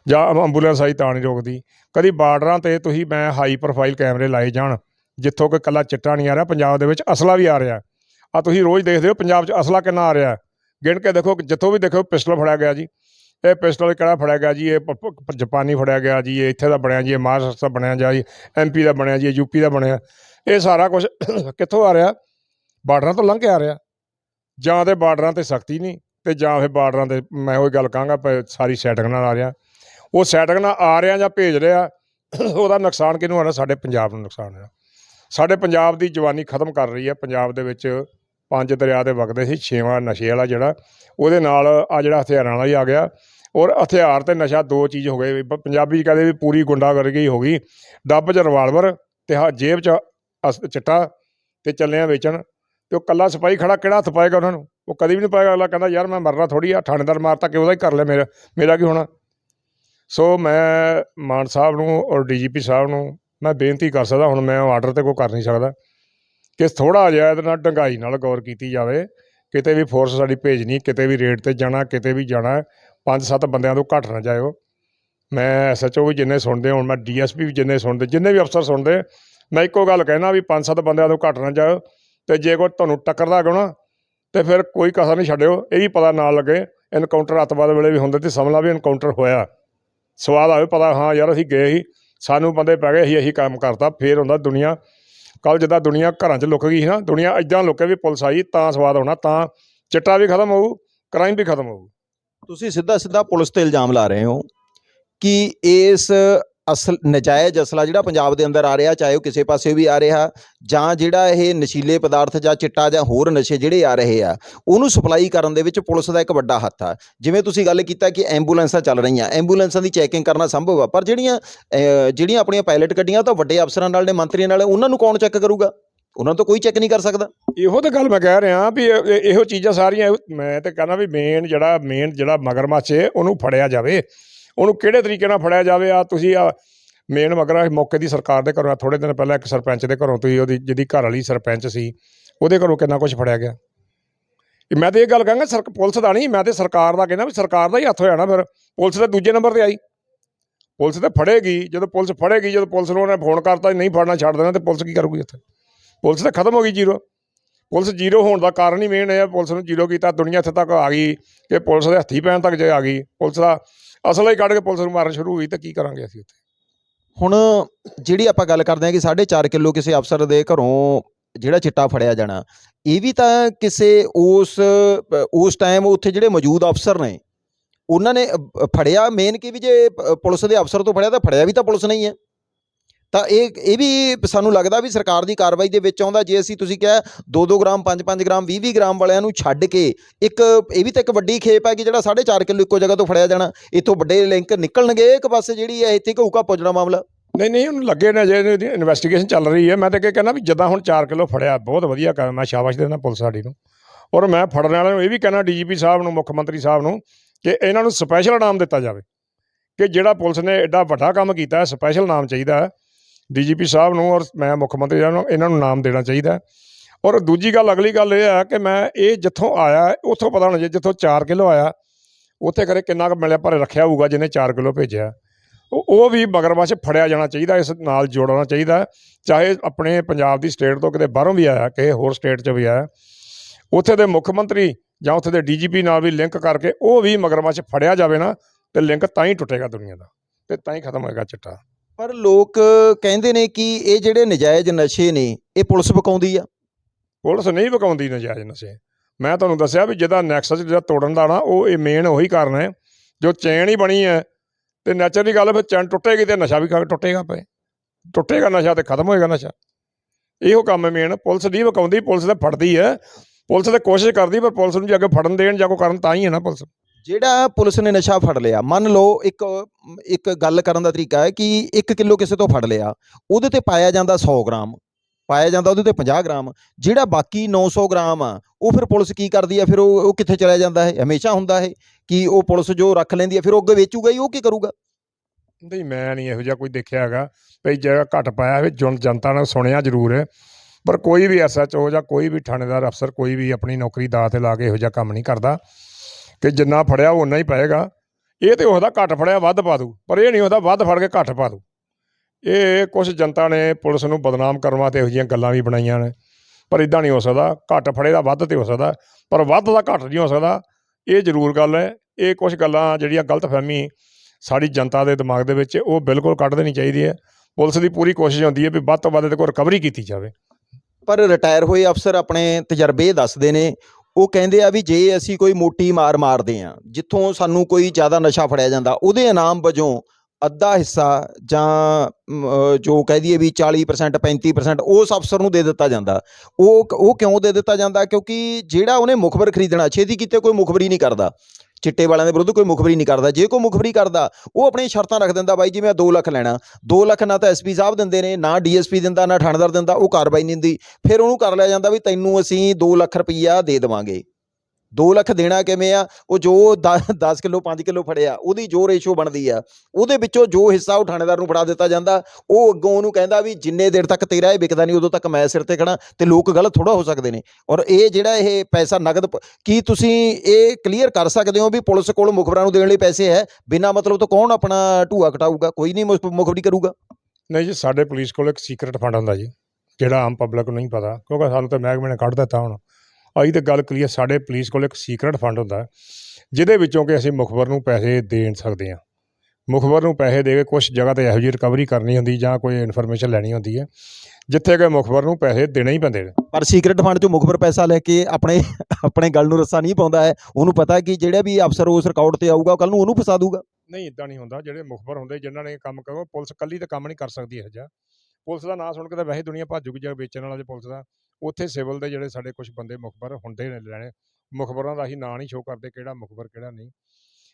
ਜਾਂ ਐਂਬੂਲੈਂਸ ਆਈ ਤਾਂ ਨਹੀਂ ਰੋਕਦੀ। ਕਦੀ ਬਾਰਡਰਾਂ ਤੇ ਤੁਸੀਂ ਮੈਂ ਹਾਈ ਪ੍ਰੋਫਾਈਲ ਕੈਮਰੇ ਲਾਏ ਜਾਣ ਜਿੱਥੋਂ ਕੋਈ ਕੱਲਾ ਚਿੱਟਾ ਨਹੀਂ ਆ ਰਿਹਾ, ਪੰਜਾਬ ਦੇ ਵਿੱਚ ਅਸਲਾ ਵੀ ਆ ਰਿਹਾ। ਆ ਤੁਸੀਂ ਰੋਜ਼ ਦੇਖਦੇ ਹੋ, ਪੰਜਾਬ 'ਚ ਅਸਲਾ ਕਿੰਨਾ ਆ ਰਿਹਾ। ਗਿਣ ਕੇ ਦੇਖੋ, ਜਿੱਥੋਂ ਵੀ ਦੇਖੋ, ਪਿਸਟਲ ਫੜਿਆ ਗਿਆ ਜੀ। ਇਹ ਪਿਸਟਲ ਕਿਹੜਾ ਫੜਿਆ ਗਿਆ ਜੀ? ਇਹ ਪ- ਜਾਪਾਨੀ ਫੜਿਆ ਗਿਆ ਜੀ। ਇਹ ਇੱਥੇ ਦਾ ਬਣਿਆ ਜੀ, ਇਹ ਮਹਾਰਾਸ਼ਟਰ ਦਾ ਬਣਿਆ ਜੀ ਐਮਪੀ ਦਾ ਬਣਿਆ ਜੀ, ਇਹ ਯੂਪੀ ਦਾ ਬਣਿਆ। ਇਹ ਸਾਰਾ ਕੁਝ *coughs* ਕਿੱਥੋਂ ਆ ਰਿਹਾ? ਬਾਰਡਰਾਂ ਤੋਂ ਲੰਘ ਕੇ ਆ ਰਿਹਾ। ਜਾਂ ਤੇ ਬਾਰਡਰਾਂ ਤੇ ਸਖਤੀ ਨਹੀਂ, ਤੇ ਜਾਂ ਫਿਰ ਬਾਰਡਰਾਂ ਤੇ ਮੈਂ ਉਹੀ ਗੱਲ ਕਹਾਂਗਾ ਸਾਰੀ ਸੈਟਿੰਗ ਨਾਲ ਆ ਰਿਹਾ। ਉਹ ਸੈਟਿੰਗ ਨਾਲ ਆ ਰਿਹਾ ਜਾਂ ਭੇਜ ਰਿਹਾ, *coughs* ਉਹਦਾ ਨੁਕਸਾਨ ਕਿਹਨੂੰ ਆ ਰਿਹਾ? ਸਾਡੇ ਪੰਜਾਬ ਨੂੰ ਨੁਕਸਾਨ ਹੋਣਾ ਸਾਡੇ ਪੰਜਾਬ ਦੀ ਜਵਾਨੀ ਖਤਮ ਕਰ ਰਹੀ ਹੈ। ਪੰਜਾਬ ਦੇ ਵਿੱਚ ਪੰਜ ਦਰਿਆ ਦੇ ਵਗਦੇ ਸੀ, ਛੇਵਾਂ ਨਸ਼ੇ ਵਾਲਾ ਜਿਹੜਾ, ਉਹਦੇ ਨਾਲ ਆ ਜਿਹੜਾ ਹਥਿਆਰਾਂ ਵਾਲਾ ਹੀ ਆ ਗਿਆ। ਔਰ ਹਥਿਆਰ ਤੇ ਨਸ਼ਾ ਦੋ ਚੀਜ਼ ਹੋ ਗਏ। ਵੀ ਪ- ਪੰਜਾਬੀ 'ਚ ਕਹਿੰਦੇ ਵੀ ਪੂਰੀ ਗੁੰਡਾਗਰਦੀ ਹੋ ਗਈ। ਡੱਬ 'ਚ ਰਿਵਾਲਵਰ ਤੇ ਹਾ, ਜੇਬ 'ਚ ਅਸ- ਚਿੱਟਾ ਤੇ ਚੱਲਿਆਂ ਵੇਚਣ ਤੇ ਉਹ ਕੱਲਾ ਸਿਪਾਹੀ ਖੜਾ ਕਿਹੜਾ ਹੱਥ ਪਾਏਗਾ ਉਹਨਾਂ ਨੂੰ? ਉਹ ਕਦੀ ਵੀ ਨਹੀਂ ਪਾਏਗਾ। ਅਗਲਾ ਕਹਿੰਦਾ, ਯਾਰ ਮੈਂ ਮਰਨਾ ਥੋੜੀ ਆ ਥਾਣੇਦਾਰ ਮਾਰਤਾ ਕਿ ਉਹਦਾ ਹੀ ਕਰ ਲਿਆ ਮੇਰਾ ਮੇਰਾ ਕੀ ਹੋਣਾ? ਸੋ ਮੈਂ ਮਾਨ ਸਾਹਿਬ ਨੂੰ ਔਰ ਡੀਜੀਪੀ ਸਾਹਿਬ ਨੂੰ ਮੈਂ ਬੇਨਤੀ ਕਰ ਸਕਦਾ, ਹੁਣ ਮੈਂ ਆਰਡਰ ਤੇ ਕੋਈ ਕਰ ਨਹੀਂ ਸਕਦਾ। ਕਿ ਥੋੜਾ ਜਿਹਾ ਇਹਦੇ ਨਾਲ ਡੰਗਾਈ ਨਾਲ ਗੌਰ ਕੀਤੀ ਜਾਵੇ, ਕਿਤੇ ਵੀ ਫੋਰਸ ਸਾਡੀ ਭੇਜਣੀ ਕਿਤੇ ਵੀ ਰੇਡ ਤੇ ਜਾਣਾ, ਕਿਤੇ ਵੀ ਜਾਣਾ ਪੰਜ ਸੱਤ ਬੰਦਿਆਂ ਤੋਂ ਘੱਟ ਨਾ ਜਾਇਓ। ਮੈਂ ਐਸਐਚਓ ਵੀ ਜਿੰਨੇ ਸੁਣਦੇ, ਹੁਣ ਮੈਂ ਡੀਐਸਪੀ ਵੀ ਜਿੰਨੇ ਸੁਣਦੇ, ਜਿੰਨੇ ਵੀ ਅਫਸਰ ਸੁਣਦੇ, ਮੈਂ ਇੱਕੋ ਗੱਲ ਕਹਿਣਾ ਵੀ ਪੰਜ ਸੱਤ ਬੰਦਿਆਂ ਤੋਂ ਘੱਟ ਨਾ ਜਾਇਓ, ਤੇ ਜੇ ਕੋਈ ਤੁਹਾਨੂੰ ਟੱਕਰਦਾ ਹੈਗਾ ਨਾ, ਤੇ ਫਿਰ ਕੋਈ ਕਸਰ ਨਹੀਂ ਛੱਡਿਓ, ਇਹ ਵੀ ਪਤਾ ਨਾ ਲੱਗੇ ਇਨਕਾਊਂਟਰ ਅੱਤਵਾਦ ਵੇਲੇ ਵੀ ਹੁੰਦੇ ਤੇ ਸਮਝਲਾ ਵੀ ਇਨਕਾਊਂਟਰ ਹੋਇਆ। ਸਵਾਦ ਆਵੇ, ਪਤਾ, ਹਾਂ ਯਾਰ ਅਸੀਂ ਗਏ ਸੀ ਸਾਨੂੰ ਬੰਦੇ ਪੈ ਗਏ, ਅਸੀਂ ਇਹੀ ਕੰਮ ਕਰਤਾ, ਫੇਰ ਹੁੰਦਾ ਦੁਨੀਆ ਕੱਲ ਜਿੱਦਾਂ ਦੁਨੀਆ ਘਰਾਂ 'ਚ ਲੁਕ ਗਈ ਸੀ ਨਾ, ਦੁਨੀਆ ਇਦਾਂ ਲੁਕੇ ਵੀ ਪੁਲਿਸ ਆਈ, ਤਾਂ ਸਵਾਦ ਹੋਣਾ ਤਾਂ ਚਿੱਟਾ ਵੀ ਖਤਮ ਹੋਊ ਕ੍ਰਾਈਮ ਵੀ ਖਤਮ ਹੋਊ। ਤੁਸੀਂ ਸਿੱਧਾ ਸਿੱਧਾ ਪੁਲਿਸ ਤੇ ਇਲਜ਼ਾਮ ਲਾ ਰਹੇ ਹੋ ਕਿ ਇਸ ਅਸਲ ਨਜਾਇਜ਼ ਅਸਲਾ ਜਿਹੜਾ ਪੰਜਾਬ ਦੇ ਅੰਦਰ ਆ ਰਿਹਾ, ਚਾਹੇ ਉਹ ਕਿਸੇ ਪਾਸੇ ਵੀ ਆ ਰਿਹਾ ਜਾਂ ਜਿਹੜਾ ਇਹ ਨਸ਼ੀਲੇ ਪਦਾਰਥ ਜਾਂ ਚਿੱਟਾ ਜਾਂ ਹੋਰ ਨਸ਼ੇ ਜਿਹੜੇ ਆ ਰਹੇ ਆ, ਉਹਨੂੰ ਸਪਲਾਈ ਕਰਨ ਦੇ ਵਿੱਚ ਪੁਲਿਸ ਦਾ ਇੱਕ ਵੱਡਾ ਹੱਥ ਆ। ਜਿਵੇਂ ਤੁਸੀਂ ਗੱਲ ਕੀਤਾ ਕਿ ਐਂਬੂਲੈਂਸਾਂ ਚੱਲ ਰਹੀਆਂ, ਐਂਬੂਲੈਂਸਾਂ ਦੀ ਚੈਕਿੰਗ ਕਰਨਾ ਸੰਭਵ ਆ, ਪਰ ਜਿਹੜੀਆਂ ਜਿਹੜੀਆਂ ਆਪਣੀਆਂ ਪਾਇਲਟ ਗੱਡੀਆਂ ਤਾਂ ਵੱਡੇ ਅਫਸਰਾਂ ਨਾਲ ਨੇ, ਮੰਤਰੀਆਂ ਨਾਲ, ਉਹਨਾਂ ਨੂੰ ਕੌਣ ਚੈੱਕ ਕਰੂਗਾ? ਉਹਨਾਂ ਤੋਂ ਕੋਈ ਚੈੱਕ ਨਹੀਂ ਕਰ ਸਕਦਾ। ਇਹੋ ਤਾਂ ਗੱਲ ਮੈਂ ਕਹਿ ਰਿਹਾ ਵੀ ਇਹੋ ਚੀਜ਼ਾਂ ਸਾਰੀਆਂ, ਮੈਂ ਤਾਂ ਕਹਿੰਦਾ ਵੀ ਮੇਨ ਜਿਹੜਾ ਮੇਨ ਜਿਹੜਾ ਮਗਰਮੱਛ ਹੈ, ਉਹਨੂੰ ਫੜਿਆ ਜਾਵੇ। ਉਹਨੂੰ ਕਿਹੜੇ ਤਰੀਕੇ ਨਾਲ ਫੜਿਆ ਜਾਵੇ? ਆ ਤੁਸੀਂ ਆ ਮੇਨ ਮਗਰ ਮੌਕੇ ਦੀ ਸਰਕਾਰ ਦੇ ਘਰੋਂ ਥੋੜੇ ਦਿਨ ਪਹਿਲਾਂ ਇੱਕ ਸਰਪੰਚ ਦੇ ਘਰੋਂ ਤੁਸੀਂ ਉਹਦੀ ਜਿਹਦੀ ਘਰ ਵਾਲੀ ਸਰਪੰਚ ਸੀ, ਉਹਦੇ ਘਰੋਂ ਕਿੰਨਾ ਕੁਝ ਫੜਿਆ ਗਿਆ? ਮੈਂ ਤਾਂ ਇਹ ਗੱਲ ਕਹਾਂਗਾ ਸਰ ਪੁਲਿਸ ਦਾ ਨਹੀਂ, ਮੈਂ ਤੇ ਸਰਕਾਰ ਦਾ ਕਹਿੰਦਾ ਵੀ ਸਰਕਾਰ ਦਾ ਹੀ ਹੱਥ ਹੋਇਆ ਨਾ ਫਿਰ। ਪੁਲਿਸ ਤਾਂ ਦੂਜੇ ਨੰਬਰ ਤੇ ਆਈ। ਪੁਲਿਸ ਤਾਂ ਫੜੇਗੀ, ਜਦੋਂ ਪੁਲਿਸ ਫੜੇਗੀ, ਜਦੋਂ ਪੁਲਿਸ ਨੂੰ ਉਹਨੇ ਫੋਨ ਕਰਤਾ ਨਹੀਂ ਫੜਨਾ ਛੱਡ ਦੇਣਾ ਤੇ ਪੁਲਿਸ ਕੀ ਕਰੂਗੀ ਇੱਥੇ ਪੁਲਿਸ ਤਾਂ ਖਤਮ ਹੋ ਗਈ ਜ਼ੀਰੋ। ਪੁਲਿਸ ਜ਼ੀਰੋ ਹੋਣ ਦਾ ਕਾਰਨ ਹੀ ਮੇਨ ਹੈ ਪੁਲਿਸ ਨੂੰ ਜ਼ੀਰੋ ਕੀਤਾ, ਦੁਨੀਆ ਇੱਥੇ ਤੱਕ ਆ ਗਈ ਕਿ ਪੁਲਿਸ ਦੇ ਹੱਥੀ ਪੈਣ ਤੱਕ ਜੇ ਆ ਗਈ। ਪੁਲਿਸ ਦਾ ਅਸਲ ਹੀ ਕੱਢ ਕੇ ਪੁਲਿਸ ਨੂੰ ਮਾਰਨ ਸ਼ੁਰੂ ਹੋਈ ਤਾਂ ਕੀ ਕਰਾਂਗੇ ਅਸੀਂ ਉੱਥੇ? ਹੁਣ ਜਿਹੜੀ ਆਪਾਂ ਗੱਲ ਕਰਦੇ ਹਾਂ ਕਿ 4.5 ਕਿਲੋ ਕਿਸੇ ਅਫਸਰ ਦੇ ਘਰੋਂ ਜਿਹੜਾ ਚਿੱਟਾ ਫੜਿਆ ਜਾਣਾ, ਇਹ ਵੀ ਤਾਂ ਕਿਸੇ ਉਸ ਉਸ ਟਾਈਮ ਉੱਥੇ ਜਿਹੜੇ ਮੌਜੂਦ ਅਫਸਰ ਨੇ, ਉਹਨਾਂ ਨੇ ਫੜਿਆ ਮੇਨ ਕਿ ਵੀ ਜੇ ਪੁਲਿਸ ਦੇ ਅਫਸਰ ਤੋਂ ਫੜਿਆ ਤਾਂ ਫੜਿਆ ਵੀ ਤਾਂ ਪੁਲਿਸ ਨਹੀਂ ਹੈ। ਤਾਂ ਇਹ ਇਹ ਵੀ ਸਾਨੂੰ ਲੱਗਦਾ ਵੀ ਸਰਕਾਰ ਦੀ ਕਾਰਵਾਈ ਦੇ ਵਿੱਚ ਆਉਂਦਾ, ਜੇ ਅਸੀਂ ਤੁਸੀਂ ਕਿਹਾ 2-2 ਗ੍ਰਾਮ 5-5 ਗ੍ਰਾਮ 20-20 ਗ੍ਰਾਮ ਵਾਲਿਆਂ ਨੂੰ ਛੱਡ ਕੇ ਇੱਕ, ਇਹ ਵੀ ਤਾਂ ਇੱਕ ਵੱਡੀ ਖੇਪ ਹੈ ਕਿ ਜਿਹੜਾ 4.5 ਕਿਲੋ ਇੱਕੋ ਜਗ੍ਹਾ ਤੋਂ ਫੜਿਆ ਜਾਣਾ, ਇੱਥੋਂ ਵੱਡੇ ਲਿੰਕ ਨਿਕਲਣਗੇ, ਇੱਕ ਪਾਸੇ ਜਿਹੜੀ ਹੈ ਇੱਥੇ ਘੂਕਾ ਪੁੱਜਣਾ ਮਾਮਲਾ? ਨਹੀਂ ਨਹੀਂ, ਉਹਨੂੰ ਲੱਗੇ ਨੇ ਜੇ ਇਨਵੈਸਟੀਗੇਸ਼ਨ ਚੱਲ ਰਹੀ ਹੈ, ਮੈਂ ਤਾਂ ਇਹ ਕਹਿੰਦਾ ਵੀ ਜਿੱਦਾਂ ਹੁਣ 4 ਕਿਲੋ ਫੜਿਆ, ਬਹੁਤ ਵਧੀਆ ਕੰਮ ਮੈਂ ਸ਼ਾਬਾਸ਼ ਦਿੰਦਾ ਪੁਲਿਸ ਸਾਡੀ ਨੂੰ। ਔਰ ਮੈਂ ਫੜਨ ਵਾਲਿਆਂ ਨੂੰ ਇਹ ਵੀ ਕਹਿਣਾ, ਡੀਜੀਪੀ ਸਾਹਿਬ ਨੂੰ, ਮੁੱਖ ਮੰਤਰੀ ਸਾਹਿਬ ਨੂੰ, ਕਿ ਇਹਨਾਂ ਨੂੰ ਸਪੈਸ਼ਲ ਇਨਾਮ ਦਿੱਤਾ ਜਾਵੇ, ਕਿ ਜਿਹੜਾ ਪੁਲਿਸ ਨੇ ਐਡਾ ਵੱਡਾ ਕੰਮ ਕੀਤਾ ਹੈ ਸਪੈਸ਼ਲ ਇਨਾਮ ਚਾਹੀਦਾ ਹੈ ਡੀਜੀਪੀ ਸਾਹਿਬ ਨੂੰ ਔਰ ਮੈਂ ਮੁੱਖ ਮੰਤਰੀ ਸਾਹਿਬ ਨੂੰ ਇਹਨਾਂ ਨੂੰ ਨਾਮ ਦੇਣਾ ਚਾਹੀਦਾ ਔਰ ਦੂਜੀ ਗੱਲ, ਅਗਲੀ ਗੱਲ ਇਹ ਹੈ ਕਿ ਮੈਂ ਇਹ ਜਿੱਥੋਂ ਆਇਆ, ਉੱਥੋਂ ਪਤਾ ਹੋਣਾ ਜੇ ਜਿੱਥੋਂ 4 ਕਿਲੋ ਆਇਆ, ਉੱਥੇ ਕਰੇ ਕਿੰਨਾ ਕੁ ਮਿਲਿਆ ਪਰ ਰੱਖਿਆ ਹੋਊਗਾ ਜਿਹਨੇ 4 ਕਿਲੋ ਭੇਜਿਆ। ਉਹ ਉਹ ਵੀ ਮਗਰਮੱਛ ਫੜਿਆ ਜਾਣਾ ਚਾਹੀਦਾ, ਇਸ ਨਾਲ ਜੋੜਨਾ ਚਾਹੀਦਾ ਚਾਹੇ ਆਪਣੇ ਪੰਜਾਬ ਦੀ ਸਟੇਟ ਤੋਂ ਕਿਤੇ ਬਾਹਰੋਂ ਵੀ ਆਇਆ, ਕਿਸੇ ਹੋਰ ਸਟੇਟ 'ਚ ਵੀ ਆਇਆ, ਉੱਥੇ ਦੇ ਮੁੱਖ ਮੰਤਰੀ ਜਾਂ ਉੱਥੇ ਦੇ ਡੀਜੀਪੀ ਨਾਲ ਵੀ ਲਿੰਕ ਕਰਕੇ ਉਹ ਵੀ ਮਗਰਮੱਛ ਫੜਿਆ ਜਾਵੇ ਨਾ, ਤੇ ਲਿੰਕ ਤਾਂ ਹੀ ਟੁੱਟੇਗਾ ਦੁਨੀਆ ਦਾ, ਤੇ ਤਾਂ ਹੀ ਖਤਮ ਹੋਏਗਾ ਚਿੱਟਾ। ਪਰ ਲੋਕ ਕਹਿੰਦੇ ਨੇ ਕਿ ਇਹ ਜਿਹੜੇ ਨਜਾਇਜ਼ ਨਸ਼ੇ ਨੇ, ਇਹ ਪੁਲਿਸ ਪਕਾਉਂਦੀ ਆ। ਪੁਲਿਸ ਨਹੀਂ ਵਿਕਾਉਂਦੀ ਨਜਾਇਜ਼ ਨਸ਼ੇ। ਮੈਂ ਤੁਹਾਨੂੰ ਦੱਸਿਆ ਵੀ ਜਿਹਦਾ ਨੈਕਸਸ ਜਿਹੜਾ ਤੋੜਨ ਦਾ ਨਾ, ਉਹ ਇਹ ਮੇਨ ਉਹੀ ਕਾਰਨ ਹੈ। ਜੋ ਚੈਨ ਹੀ ਬਣੀ ਹੈ, ਤੇ ਨੈਚਰ ਦੀ ਗੱਲ ਫਿਰ ਚੈਨ ਟੁੱਟੇਗੀ ਤੇ ਨਸ਼ਾ ਵੀ ਟੁੱਟੇਗਾ ਪਏ ਟੁੱਟੇਗਾ ਨਸ਼ਾ ਤੇ ਖਤਮ ਹੋਏਗਾ ਨਸ਼ਾ। ਇਹੋ ਕੰਮ ਹੈ ਮੇਨ ਪੁਲਿਸ ਨਹੀਂ ਵਿਕਾਉਂਦੀ, ਪੁਲਿਸ ਤਾਂ ਫੜਦੀ ਹੈ। ਪੁਲਿਸ ਤੇ ਕੋਸ਼ਿਸ਼ ਕਰਦੀ, ਪਰ ਪੁਲਿਸ ਨੂੰ ਜੇ ਅੱਗੇ ਫੜਨ ਦੇਣ ਜਾਂ ਕੋਈ ਕਰਨ ਤਾਂ ਹੀ ਹੈ ਨਾ ਪੁਲਿਸ। ਜਿਹੜਾ ਪੁਲਿਸ ਨੇ ਨਸ਼ਾ ਫੜ ਲਿਆ, ਮੰਨ ਲਓ ਇੱਕ ਇੱਕ ਗੱਲ ਕਰਨ ਦਾ ਤਰੀਕਾ ਹੈ ਕਿ 1 ਕਿਲੋ ਕਿਸੇ ਤੋਂ ਫੜ ਲਿਆ, ਉਹਦੇ ਤੇ ਪਾਇਆ ਜਾਂਦਾ 100 ਗ੍ਰਾਮ, ਪਾਇਆ ਜਾਂਦਾ ਉਹਦੇ ਤੇ 50 ਗ੍ਰਾਮ, ਜਿਹੜਾ ਬਾਕੀ 900 ਗ੍ਰਾਮ ਆ, ਉਹ ਫਿਰ ਪੁਲਿਸ ਕੀ ਕਰਦੀ ਆ, ਫਿਰ ਉਹ ਉਹ ਕਿੱਥੇ ਚਲਾ ਜਾਂਦਾ ਹੈ ਹਮੇਸ਼ਾ ਹੁੰਦਾ ਹੈ ਕਿ ਉਹ ਪੁਲਿਸ ਜੋ ਰੱਖ ਲੈਂਦੀ ਆ, ਫਿਰ ਉਹ ਅੱਗੇ ਵੇਚੂਗਾ ਹੀ, ਉਹ ਕੀ ਕਰੂਗਾ? ਨਹੀਂ, ਮੈਂ ਨਹੀਂ ਇਹੋ ਜਿਹਾ ਕੋਈ ਦੇਖਿਆ ਹੈਗਾ, ਭਈ ਜਿਹੜਾ ਘੱਟ ਪਾਇਆ ਹੋਵੇ, ਜਨ, ਜਨਤਾ ਨੇ ਸੁਣਿਆ ਜ਼ਰੂਰ ਹੈ, ਪਰ ਕੋਈ ਵੀ ਐਸਐਚਓ ਜਾਂ ਕੋਈ ਵੀ ਥਾਣੇਦਾਰ ਅਫਸਰ, ਕੋਈ ਵੀ ਆਪਣੀ ਨੌਕਰੀ ਦਾ ਤੇ ਲਾ ਕੇ ਇਹੋ ਜਿਹਾ ਕੰਮ ਨਹੀਂ ਕਰਦਾ। ਕਿ ਜਿੰਨਾ ਫੜਿਆ ਉਹ ਉਨਾ ਹੀ ਪਏਗਾ। ਇਹ ਤੇ ਉਹਦਾ ਘੱਟ ਫੜਿਆ ਵੱਧ ਪਾ ਦੂ ਪਰ ਇਹ ਨਹੀਂ ਉਹਦਾ ਵੱਧ ਫੜ ਕੇ ਘੱਟ ਪਾ ਦੂ ਇਹ ਕੁਝ ਜਨਤਾ ਨੇ ਪੁਲਿਸ ਨੂੰ ਬਦਨਾਮ ਕਰਨ ਵਾਸਤੇ ਇਹੋ ਜਿਹੀਆਂ ਗੱਲਾਂ ਵੀ ਬਣਾਈਆਂ ਨੇ। ਪਰ ਇਦਾਂ ਨਹੀਂ ਹੋ ਸਕਦਾ, ਘੱਟ ਫੜੇ ਦਾ ਵੱਧ ਤੇ ਹੋ ਸਕਦਾ, ਪਰ ਵੱਧ ਦਾ ਘੱਟ ਨਹੀਂ ਹੋ ਸਕਦਾ। ਇਹ ਜ਼ਰੂਰ ਗੱਲ ਹੈ, ਇਹ ਕੁਝ ਗੱਲਾਂ ਜਿਹੜੀਆਂ ਗਲਤਫਹਿਮੀ ਸਾਡੀ ਜਨਤਾ ਦੇ ਦਿਮਾਗ ਦੇ ਵਿੱਚ, ਉਹ ਬਿਲਕੁਲ ਕੱਢ ਦੇਣੀ ਚਾਹੀਦੀ ਹੈ। ਪੁਲਿਸ ਦੀ ਪੂਰੀ ਕੋਸ਼ਿਸ਼ ਹੁੰਦੀ ਹੈ ਵੀ ਵੱਧ ਤੋਂ ਵੱਧ ਇਹਦੇ ਕੋਲ ਰਿਕਵਰੀ ਕੀਤੀ ਜਾਵੇ। ਪਰ ਰਿਟਾਇਰ ਹੋਏ ਅਫਸਰ ਆਪਣੇ ਤਜਰਬੇ ਦੱਸਦੇ ਨੇ ਉਹ ਕਹਿੰਦੇ ਆ ਵੀ ਜੇ ਅਸੀਂ ਕੋਈ ਮੋਟੀ ਮਾਰ ਮਾਰਦੇ ਆ ਜਿੱਥੋਂ ਸਾਨੂੰ ਕੋਈ ਜ਼ਿਆਦਾ ਨਸ਼ਾ ਫੜਿਆ ਜਾਂਦਾ, ਉਹਦੇ ਇਨਾਮ ਵਜੋਂ ਅੱਧਾ ਹਿੱਸਾ ਜਾਂ ਜੋ ਕਹਿ ਦਈਏ ਵੀ 40% 35% ਉਸ ਅਫਸਰ ਨੂੰ ਦੇ ਦਿੱਤਾ ਜਾਂਦਾ। ਉਹ ਉਹ ਕਿਉਂ ਦੇ ਦਿੱਤਾ ਜਾਂਦਾ? ਕਿਉਂਕਿ ਜਿਹੜਾ ਉਹਨੇ ਮੁਖਬਰ ਖਰੀਦਣਾ, ਛੇਤੀ ਕਿਤੇ ਕੋਈ ਮੁਖਬਰੀ ਨਹੀਂ ਕਰਦਾ। ਚਿੱਟੇ ਵਾਲਿਆਂ ਦੇ ਵਿਰੁੱਧ ਕੋਈ ਮੁਖਬਰੀ ਨਹੀਂ ਕਰਦਾ। ਜੇ ਕੋਈ ਮੁਖਬਰੀ ਕਰਦਾ, ਉਹ ਆਪਣੀਆਂ ਸ਼ਰਤਾਂ ਰੱਖ ਦਿੰਦਾ ਬਾਈ ਜੀ ਮੈਂ 2 ਲੱਖ ਲੈਣਾ। 2 ਲੱਖ ਨਾ ਤਾਂ ਐਸਪੀ ਸਾਹਿਬ ਦਿੰਦੇ ਨੇ, ਨਾ ਡੀਐਸਪੀ ਦਿੰਦਾ, ਨਾ ਥਾਣੇਦਾਰ ਦਿੰਦਾ, ਉਹ ਕਾਰਵਾਈ ਨਹੀਂ ਹੁੰਦੀ ਫਿਰ ਉਹਨੂੰ ਕਰ ਲਿਆ ਜਾਂਦਾ ਵੀ ਤੈਨੂੰ ਅਸੀਂ 2 ਲੱਖ ਰੁਪਈਆ ਦੇ ਦੇਵਾਂਗੇ। 2 ਲੱਖ ਦੇਣਾ ਕਿਵੇਂ ਆ? ਉਹ ਜੋ 10 ਕਿਲੋ 5 ਕਿਲੋ ਫੜਿਆ, ਉਹਦੀ ਜੋ ਰੇਸ਼ੋ ਬਣਦੀ ਆ, ਉਹਦੇ ਵਿੱਚੋਂ ਜੋ ਹਿੱਸਾ ਉਹ ਥਾਣੇਦਾਰ ਨੂੰ ਫੜਾ ਦਿੱਤਾ ਜਾਂਦਾ, ਉਹ ਅੱਗੋਂ ਉਹਨੂੰ ਕਹਿੰਦਾ ਵੀ ਜਿੰਨੇ ਦੇਰ ਤੱਕ ਤੇਰਾ ਇਹ ਵਿਕਦਾ ਨਹੀਂ, ਉਦੋਂ ਤੱਕ ਮੈਂ ਸਿਰ ਤੇ ਖੜਾ, ਤੇ ਲੋਕ ਗਲਤ ਥੋੜਾ ਹੋ ਸਕਦੇ ਨੇ। ਔਰ ਇਹ ਜਿਹੜਾ ਇਹ ਪੈਸਾ ਨਗਦ ਕੀ ਤੁਸੀਂ ਇਹ ਕਲੀਅਰ ਕਰ ਸਕਦੇ ਹੋ ਵੀ ਪੁਲਿਸ ਕੋਲ ਮੁਖਬਰਾਂ ਨੂੰ ਦੇਣ ਲਈ ਪੈਸੇ ਹੈ? ਬਿਨਾਂ ਮਤਲਬ ਤੋਂ ਕੌਣ ਆਪਣਾ ਢੂਆ ਕਟਾਊਗਾ? ਕੋਈ ਨਹੀਂ ਮੁਖ- ਮੁਖਬਰੀ ਕਰੂਗਾ। ਨਹੀਂ ਜੀ, ਸਾਡੇ ਪੁਲਿਸ ਕੋਲ ਇੱਕ ਸੀਕ੍ਰੀਟ ਫੰਡ ਹੁੰਦਾ ਜੀ, ਜਿਹੜਾ ਆਮ ਪਬਲਿਕ ਨੂੰ ਨਹੀਂ ਪਤਾ, ਕਿਉਂਕਿ ਸਾਨੂੰ ਤਾਂ ਮਹਿਕਮੇ ਨੇ ਕੱਢ ਦਿੱਤਾ ਹੁਣ। ਆਈ ਤੇ ਗੱਲ ਕਲੀਅਰ ਸਾਡੇ ਪੁਲਿਸ ਕੋਲ ਇੱਕ ਸੀਕ੍ਰੀਟ ਫੰਡ ਹੁੰਦਾ ਜਿਹਦੇ ਵਿੱਚੋਂ ਕਿ ਅਸੀਂ ਮੁਖਬਰ ਨੂੰ ਪੈਸੇ ਦੇ ਸਕਦੇ ਹਾਂ। ਮੁਖਬਰ ਨੂੰ ਪੈਸੇ ਦੇ ਕੇ ਕੁਝ ਜਗ੍ਹਾ ਤੇ ਇਹੋ ਜਿਹੀ ਰਿਕਵਰੀ ਕਰਨੀ ਹੁੰਦੀ ਜਾਂ ਕੋਈ ਇਨਫੋਰਮੇਸ਼ਨ ਲੈਣੀ ਹੁੰਦੀ ਹੈ ਜਿੱਥੇ ਕਿ ਮੁਖਬਰ ਨੂੰ ਪੈਸੇ ਦੇਣੇ ਹੀ ਪੈਂਦੇ ਨੇ। ਪਰ ਸੀਕ੍ਰੀਟ ਫੰਡ ਚੋਂ ਮੁਖਬਰ ਪੈਸਾ ਲੈ ਕੇ ਆਪਣੇ ਆਪਣੇ ਗੱਲ ਨੂੰ ਰੱਸਾ ਨਹੀਂ ਪਾਉਂਦਾ ਹੈ। ਉਹਨੂੰ ਪਤਾ ਕਿ ਜਿਹੜਾ ਵੀ ਅਫਸਰ ਉਸ ਰਿਕਾਰਡ ਤੇ ਆਊਗਾ ਕੱਲ ਨੂੰ ਉਹਨੂੰ ਫਸਾ ਦੂਗਾ ਨਹੀਂ ਇਦਾਂ ਨਹੀਂ ਹੁੰਦਾ। ਜਿਹੜੇ ਮੁਖਬਰ ਹੁੰਦੇ ਜਿਨ੍ਹਾਂ ਨੇ ਕੰਮ ਕਰੋ ਪੁਲਿਸ ਕੱਲੀ ਤਾਂ ਕੰਮ ਨਹੀਂ ਕਰ ਸਕਦੀ ਇਹੋ ਜਿਹਾ। ਪੁਲਿਸ ਦਾ ਨਾਂ ਸੁਣ ਕੇ ਤਾਂ ਵੈਸੇ ਦੁਨੀਆ ਭੱਜੂਗੀ ਵੇਚਣ ਵਾਲਾ ਜੇ ਪੁਲਿਸ ਦਾ। ਉੱਥੇ ਸਿਵਲ ਦੇ ਜਿਹੜੇ ਸਾਡੇ ਕੁਝ ਬੰਦੇ ਮੁਖਬਰ ਹੁੰਦੇ ਨੇ ਲੈਣੇ ਮੁਖਬਰਾਂ ਦਾ ਹੀ ਨਾਂ ਨਹੀਂ ਸ਼ੋਅ ਕਰਦੇ ਕਿਹੜਾ ਮੁਖਬਰ ਕਿਹੜਾ ਨਹੀਂ।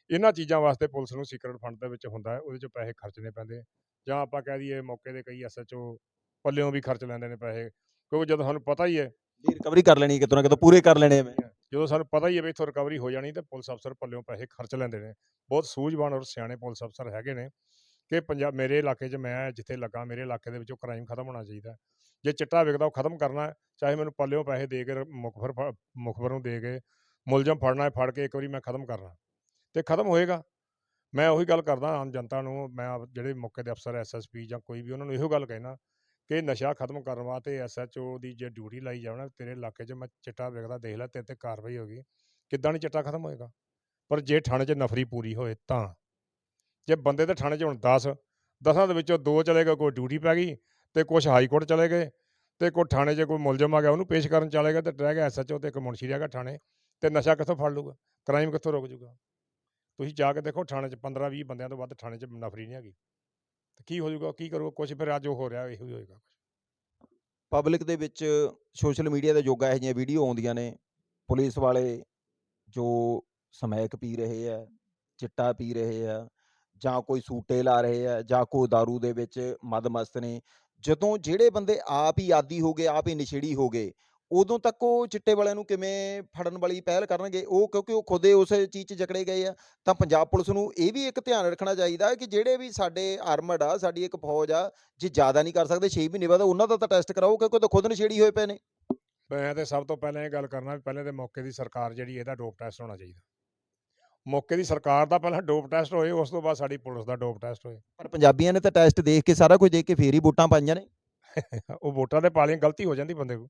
ਇਹਨਾਂ ਚੀਜ਼ਾਂ ਵਾਸਤੇ ਪੁਲਿਸ ਨੂੰ ਸੀਕ੍ਰੀਟ ਫੰਡ ਦੇ ਵਿੱਚ ਹੁੰਦਾ ਹੈ ਉਹਦੇ 'ਚ ਪੈਸੇ ਖਰਚਣੇ ਪੈਂਦੇ ਜਾਂ ਆਪਾਂ ਕਹਿ ਦਈਏ ਮੌਕੇ ਦੇ ਕਈ ਐਸਐਚਓ ਪੱਲਿਓਂ ਵੀ ਖਰਚ ਲੈਂਦੇ ਨੇ ਪੈਸੇ ਕਿਉਂਕਿ ਜਦੋਂ ਸਾਨੂੰ ਪਤਾ ਹੀ ਹੈ ਵੀ ਰਿਕਵਰੀ ਕਰ ਲੈਣੀ ਕਿਤੋਂ ਨਾ ਕਿਤੋਂ ਪੂਰੇ ਕਰ ਲੈਣੇ ਮੈਂ। ਜਦੋਂ ਸਾਨੂੰ ਪਤਾ ਹੀ ਹੈ ਵੀ ਇੱਥੋਂ ਰਿਕਵਰੀ ਹੋ ਜਾਣੀ ਤੇ ਪੁਲਿਸ ਅਫਸਰ ਪੱਲਿਓਂ ਪੈਸੇ ਖਰਚ ਲੈਂਦੇ ਨੇ। ਬਹੁਤ ਸੂਝਵਾਨ ਔਰ ਸਿਆਣੇ ਪੁਲਿਸ ਅਫਸਰ ਹੈਗੇ ਨੇ ਕਿ ਪੰਜਾਬ ਮੇਰੇ ਇਲਾਕੇ 'ਚ ਮੈਂ ਜਿੱਥੇ ਲੱਗਾ ਮੇਰੇ ਇਲਾਕੇ ਦੇ ਵਿੱਚੋਂ ਕ੍ਰਾਈਮ ਖਤਮ ਹੋਣਾ ਚਾਹੀਦਾ। ਜੇ ਚਿੱਟਾ ਵਿਕਦਾ ਉਹ ਖਤਮ ਕਰਨਾ ਚਾਹੇ ਮੈਨੂੰ ਪੱਲਿਓਂ ਪੈਸੇ ਦੇ ਕੇ ਮੁਖਬਰ ਫ- ਮੁਖਬਰ ਨੂੰ ਦੇ ਕੇ ਮੁਲਜ਼ਮ ਫੜਨਾ ਹੈ, ਫੜ ਕੇ ਇੱਕ ਵਾਰੀ ਮੈਂ ਖਤਮ ਕਰਨਾ ਤੇ ਖਤਮ ਹੋਏਗਾ। ਮੈਂ ਉਹੀ ਗੱਲ ਕਰਦਾ ਆਮ ਜਨਤਾ ਨੂੰ, ਮੈਂ ਜਿਹੜੇ ਮੌਕੇ ਦੇ ਅਫਸਰ ਐਸਐਸਪੀ ਜਾਂ ਕੋਈ ਵੀ ਉਹਨਾਂ ਨੂੰ ਇਹੋ ਗੱਲ ਕਹਿਣਾ ਕਿ ਨਸ਼ਾ ਖਤਮ ਕਰਨ ਵਾਸਤੇ ਐਸਐਚਓ ਦੀ ਜੇ ਡਿਊਟੀ ਲਾਈ ਜਾਵਣਾ ਤੇਰੇ ਇਲਾਕੇ 'ਚ ਮੈਂ ਚਿੱਟਾ ਵਿਕਦਾ ਦੇਖ ਲੈ, ਤੇਰੇ ਤੇ ਕਾਰਵਾਈ ਹੋਗੀ ਕਿੱਦਾਂ ਨਹੀਂ ਚਿੱਟਾ ਖਤਮ ਹੋਏਗਾ? ਪਰ ਜੇ ਥਾਣੇ 'ਚ ਨਫਰੀ ਪੂਰੀ ਹੋਏ ਤਾਂ। ਜੇ ਬੰਦੇ ਤੇ ਥਾਣੇ 'ਚ ਹੁਣ 10 ਦਸਾਂ ਦੇ ਵਿੱਚੋਂ ਦੋ ਚਲੇ ਗਏ, ਕੋਈ ਡਿਊਟੀ ਪੈ ਗਈ ਤੇ ਕੁਝ ਹਾਈ ਕੋਰਟ ਚਲੇ ਗਏ ਤੇ ਕੋਈ ਥਾਣੇ 'ਚ ਕੋਈ ਮੁਲਜ਼ਮ ਆ ਗਿਆ, ਉਹਨੂੰ ਪੇਸ਼ ਕਰਨ ਚਲੇ ਗਏ ਤੇ ਰਹਿ ਗਿਆ ਐਸਐਚਓ ਤੇ ਇੱਕ ਮੁਨਸ਼ੀ ਰਹਿ ਗਿਆ ਥਾਣੇ ਤੇ ਨਸ਼ਾ ਕਿੱਥੋਂ ਫੜ ਲੂਗਾ ਕ੍ਰਾਈਮ ਕਿੱਥੋਂ ਰੁਕ ਜੂਗਾ? ਤੁਸੀਂ ਜਾ ਕੇ ਦੇਖੋ ਥਾਣੇ 'ਚ 15 20 ਬੰਦਿਆਂ ਤੋਂ ਵੱਧ ਥਾਣੇ 'ਚ ਨਫਰੀ ਨਹੀਂ ਹੈਗੀ। ਤੇ ਕੀ ਹੋ ਜਾਊਗਾ ਕੀ ਕਰੂਗਾ? ਕੁਝ ਫਿਰ ਅੱਜ ਉਹ ਹੋ ਰਿਹਾ, ਇਹੋ ਹੀ ਹੋਏਗਾ ਪਬਲਿਕ ਦੇ ਵਿੱਚ ਸੋਸ਼ਲ ਮੀਡੀਆ ਦੇ ਯੋਗਾ ਇਹੋ ਜਿਹੀਆਂ ਵੀਡੀਓ ਆਉਂਦੀਆਂ ਨੇ। ਪੁਲਿਸ ਵਾਲੇ ਜੋ ਸਮੈਕ ਪੀ ਰਹੇ ਆ, ਚਿੱਟਾ ਪੀ ਰਹੇ ਆ ਜਾਂ ਕੋਈ ਸੂਟੇ ਲਾ ਰਹੇ ਆ ਜਾਂ ਕੋਈ दारू ਦੇ ਵਿੱਚ ਮਦਮਸਤ ਨੇ ਜਦੋਂ ਜਿਹੜੇ ਬੰਦੇ ਆਪ ਹੀ ਆਦੀ ਹੋ ਗਏ, ਆਪ ਹੀ ਨਸ਼ੇੜੀ ਹੋ ਗਏ, ਉਦੋਂ ਤੱਕ ਉਹ ਚਿੱਟੇ ਵਾਲਿਆਂ ਨੂੰ ਕਿਵੇਂ ਫੜਨ ਵਾਲੀ ਪਹਿਲ ਕਰਨਗੇ? ਉਹ ਕਿਉਂਕਿ ਉਹ ਖੁਦੇ ਉਸ ਚੀਜ਼ 'ਚ ਜਕੜੇ ਗਏ ਆ, ਤਾਂ ਪੰਜਾਬ ਪੁਲਿਸ ਨੂੰ ਇਹ ਵੀ ਇੱਕ ਧਿਆਨ ਰੱਖਣਾ ਚਾਹੀਦਾ ਕਿ ਜਿਹੜੇ ਵੀ ਸਾਡੇ ਆਰਮਡ ਆ, ਸਾਡੀ ਇੱਕ ਫੌਜ ਆ, ਜੇ ਜ਼ਿਆਦਾ ਨਹੀਂ ਕਰ ਸਕਦੇ 6 ਮਹੀਨੇ ਬਾਅਦ ਉਹਨਾਂ ਦਾ ਤਾਂ ਟੈਸਟ ਕਰਾਓ, ਕਿਉਂਕਿ ਉਹ ਤਾਂ ਖੁਦ ਨਸ਼ੇੜੀ ਹੋਏ ਪਏ ਨੇ। ਮੈਂ ਤੇ ਸਭ ਤੋਂ ਪਹਿਲਾਂ ਇਹ ਗੱਲ ਕਰਨਾ ਵੀ ਪਹਿਲੇ ਦੇ ਮੌਕੇ ਦੀ ਸਰਕਾਰ ਜਿਹੜੀ, ਇਹਦਾ ਡੋਪ ਟੈਸਟ ਹੋਣਾ ਚਾਹੀਦਾ। ਮੌਕੇ ਦੀ ਸਰਕਾਰ ਦਾ ਪਹਿਲਾਂ ਡੋਪ ਟੈਸਟ ਹੋਏ ਉਸ ਤੋਂ ਬਾਅਦ ਸਾਡੀ ਪੁਲਿਸ ਦਾ ਡੋਪ ਟੈਸਟ ਹੋਏ। ਪਰ ਪੰਜਾਬੀਆਂ ਨੇ ਤਾਂ ਟੈਸਟ ਦੇਖ ਕੇ ਸਾਰਾ ਕੁਝ ਦੇਖ ਕੇ ਫੇਰ ਹੀ ਵੋਟਾਂ ਪਾਈਆਂ ਨੇ। *laughs* ਉਹ ਵੋਟਾਂ ਦੇ ਪਾਲੀਆਂ ਗਲਤੀ ਹੋ ਜਾਂਦੀ ਬੰਦੇ ਕੋ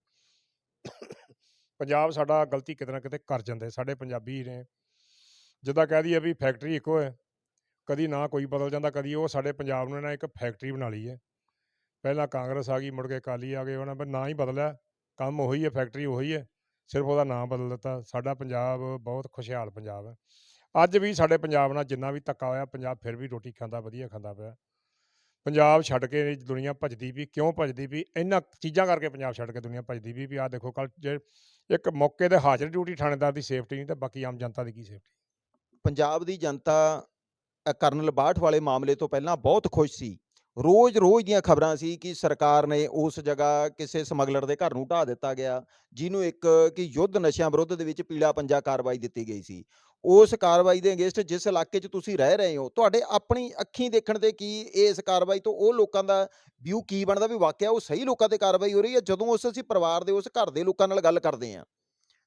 ਪੰਜਾਬ ਸਾਡਾ ਗਲਤੀ ਕਿਤੇ ਨਾ ਕਿਤੇ ਕਰ ਜਾਂਦੇ ਸਾਡੇ ਪੰਜਾਬੀ ਨੇ ਜਿੱਦਾਂ ਕਹਿ ਦਈਏ ਵੀ ਫੈਕਟਰੀ ਇੱਕੋ ਹੈ ਕਦੀ ਨਾ ਕੋਈ ਬਦਲ ਜਾਂਦਾ ਕਦੀ ਉਹ ਸਾਡੇ ਪੰਜਾਬ ਨੇ ਨਾ ਇੱਕ ਫੈਕਟਰੀ ਬਣਾ ਲਈ ਹੈ। ਪਹਿਲਾਂ ਕਾਂਗਰਸ ਆ ਗਈ ਮੁੜ ਕੇ ਅਕਾਲੀ ਆ ਗਏ ਉਹਨਾਂ ਪਰ ਨਾਂ ਹੀ ਬਦਲਿਆ। ਕੰਮ ਉਹੀ ਹੈ ਫੈਕਟਰੀ ਉਹੀ ਹੈ ਸਿਰਫ ਉਹਦਾ ਨਾਮ ਬਦਲ ਦਿੱਤਾ। ਸਾਡਾ ਪੰਜਾਬ ਬਹੁਤ ਖੁਸ਼ਹਾਲ ਪੰਜਾਬ ਹੈ। ਅੱਜ ਵੀ ਸਾਡੇ ਪੰਜਾਬ ਨਾਲ ਜਿੰਨਾ ਵੀ ਧੱਕਾ ਹੋਇਆ ਪੰਜਾਬ ਫਿਰ ਵੀ ਰੋਟੀ ਖਾਂਦਾ ਵਧੀਆ ਖਾਂਦਾ ਪਿਆ। ਪੰਜਾਬ ਛੱਡ ਕੇ ਦੁਨੀਆ ਭੱਜਦੀ ਵੀ ਕਿਉਂ ਭੱਜਦੀ ਵੀ ਇਹਨਾਂ ਚੀਜ਼ਾਂ ਕਰਕੇ ਪੰਜਾਬ ਛੱਡ ਕੇ ਦੁਨੀਆ ਭੱਜਦੀ ਵੀ ਵੀ ਆਹ ਦੇਖੋ ਕੱਲ ਜੇ ਇੱਕ ਮੌਕੇ ਤੇ ਹਾਜ਼ਰ ਡਿਊਟੀ ਥਾਣੇਦਾਰ ਦੀ ਸੇਫਟੀ ਨਹੀਂ ਤਾਂ ਬਾਕੀ ਆਮ ਜਨਤਾ ਦੀ ਕੀ ਸੇਫਟੀ? ਪੰਜਾਬ ਦੀ ਜਨਤਾ ਅ, ਕਰਨਲ ਬਾਠ ਵਾਲੇ ਮਾਮਲੇ ਤੋਂ ਪਹਿਲਾਂ ਬਹੁਤ ਖੁਸ਼ ਸੀ। ਰੋਜ਼-ਰੋਜ਼ ਦੀਆਂ ਖਬਰਾਂ ਸੀ ਕਿ ਸਰਕਾਰ ਨੇ ਉਸ ਜਗ੍ਹਾ ਕਿਸੇ ਸਮਗਲਰ ਦੇ ਘਰ ਨੂੰ ਢਾਹ ਦਿੱਤਾ ਗਿਆ ਜਿਹਨੂੰ ਇੱਕ ਕਿ ਯੁੱਧ ਨਸ਼ਿਆਂ ਵਿਰੁੱਧ ਦੇ ਵਿੱਚ ਪੀਲਾ ਪੰਜਾ ਕਾਰਵਾਈ ਦਿੱਤੀ ਗਈ ਸੀ। ਉਸ ਕਾਰਵਾਈ ਦੇ ਅਗੇਂਸਟ ਜਿਸ ਇਲਾਕੇ 'ਚ ਤੁਸੀਂ ਰਹਿ ਰਹੇ ਹੋ, ਤੁਹਾਡੇ ਆਪਣੀ ਅੱਖੀਂ ਦੇਖਣ ਤੇ ਕੀ ਇਸ ਕਾਰਵਾਈ ਤੋਂ ਉਹ ਲੋਕਾਂ ਦਾ ਵਿਊ ਕੀ ਬਣਦਾ ਵੀ ਵਾਕਿਆ ਉਹ ਸਹੀ ਲੋਕਾਂ ਤੇ ਕਾਰਵਾਈ ਹੋ ਰਹੀ ਹੈ, ਜਦੋਂ ਉਸ ਅਸੀਂ ਪਰਿਵਾਰ ਦੇ, ਉਸ ਘਰ ਦੇ ਲੋਕਾਂ ਨਾਲ ਗੱਲ ਕਰਦੇ ਹਾਂ?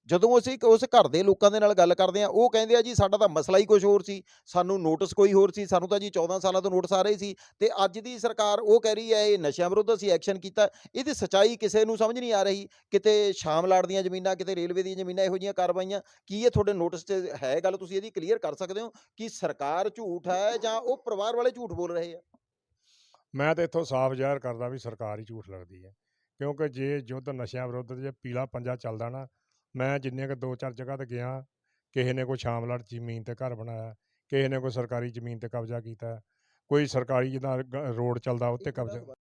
ਜਦੋਂ ਅਸੀਂ ਉਸ ਘਰ ਦੇ ਲੋਕਾਂ ਦੇ ਨਾਲ ਗੱਲ ਕਰਦੇ ਹਾਂ, ਉਹ ਕਹਿੰਦੇ ਆ ਜੀ ਸਾਡਾ ਤਾਂ ਮਸਲਾ ਹੀ ਕੁਝ ਹੋਰ ਸੀ, ਸਾਨੂੰ ਨੋਟਿਸ ਕੋਈ ਹੋਰ ਸੀ, ਸਾਨੂੰ ਤਾਂ ਜੀ 14 ਸਾਲਾਂ ਤੋਂ ਨੋਟਿਸ ਆ ਰਹੇ ਸੀ ਤੇ ਅੱਜ ਦੀ ਸਰਕਾਰ ਉਹ ਕਹਿ ਰਹੀ ਹੈ, ਇਹ ਨਸ਼ਿਆਂ ਵਿਰੁੱਧ ਅਸੀਂ ਐਕਸ਼ਨ ਕੀਤਾ, ਇਹਦੀ ਸਚਾਈ ਕਿਸੇ ਨੂੰ ਸਮਝ ਨਹੀਂ ਆ ਰਹੀ, ਕਿਤੇ ਸ਼ਾਮ ਲਾੜ ਦੀਆਂ ਜ਼ਮੀਨਾਂ, ਕਿਤੇ ਰੇਲਵੇ ਦੀਆਂ ਜ਼ਮੀਨਾਂ ਇਹੋ ਜਿਹੀਆਂ ਕਾਰਵਾਈਆਂ, ਕੀ ਇਹ ਤੁਹਾਡੇ ਨੋਟਿਸ 'ਚ ਹੈ ਗੱਲ, ਤੁਸੀਂ ਇਹਦੀ ਕਲੀਅਰ ਕਰ ਸਕਦੇ ਹੋ ਕਿ ਸਰਕਾਰ ਝੂਠ ਹੈ ਜਾਂ ਉਹ ਪਰਿਵਾਰ ਵਾਲੇ ਝੂਠ ਬੋਲ ਰਹੇ ਆ? ਮੈਂ ਤਾਂ ਇੱਥੋਂ ਸਾਫ਼ ਜ਼ਾਹਰ ਕਰਦਾ ਵੀ ਸਰਕਾਰ ਹੀ ਝੂਠ ਲੱਗਦੀ ਹੈ, ਕਿਉਂਕਿ ਜੇ ਯੁੱਧ ਨਸ਼ਿਆਂ ਵਿਰੁੱਧ ਜੇ ਪੀਲਾ ਪੰਜਾ ਚੱਲਦਾ ਨਾ ਮੈਂ ਜਿੰਨੇ ਕੁ ਦੋ ਚਾਰ ਜਗ੍ਹਾ ਤੇ ਗਿਆ ਕਿਸੇ ਨੇ ਕੋਈ ਸ਼ਾਮਲਾਟ ਜ਼ਮੀਨ ਤੇ ਘਰ ਬਣਾਇਆ ਕਿਸੇ ਨੇ ਕੋਈ ਸਰਕਾਰੀ ਜ਼ਮੀਨ ਤੇ ਕਬਜ਼ਾ ਕੀਤਾ ਕੋਈ ਸਰਕਾਰੀ ਜਿਹਦਾ ਰੋਡ ਚੱਲਦਾ ਉੱਤੇ ਕਬਜ਼ਾ